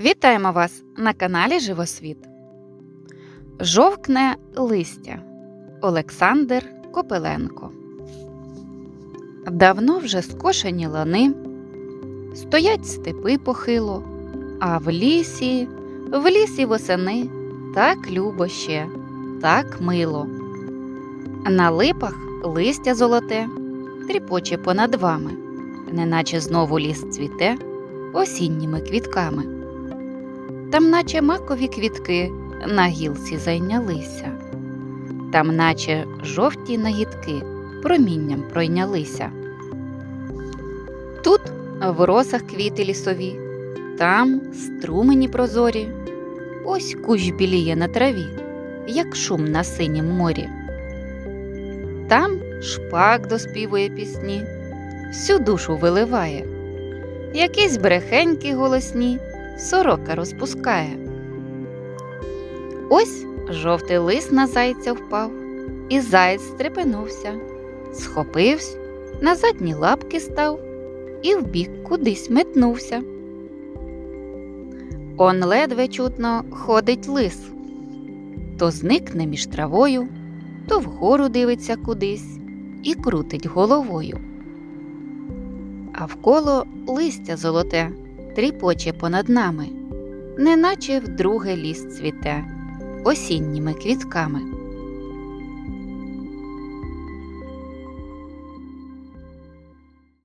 Вітаємо вас на каналі Живосвіт. Жовкне листя Олександр Копиленко. Давно вже скошені лани, стоять степи похило, а в лісі, в лісі восени так любо ще, так мило. На липах листя золоте, тріпоче понад вами, неначе знову ліс цвіте осінніми квітками. Там, наче макові квітки на гілці зайнялися, там, наче жовті нагідки промінням пройнялися. Тут в росах квіти лісові, там струмені прозорі, ось кущ біліє на траві, як шум на синім морі. Там шпак доспівує пісні, всю душу виливає, якісь брехенькі голосні сорока розпускає. Ось жовтий лист на зайця впав, і заєць стрепенувся, схопився, на задні лапки став і вбік кудись метнувся. Он ледве чутно ходить лис, то зникне між травою, то вгору дивиться кудись і крутить головою. А вколо листя золоте тріпоче понад нами, неначе вдруге ліс цвіте осінніми квітками.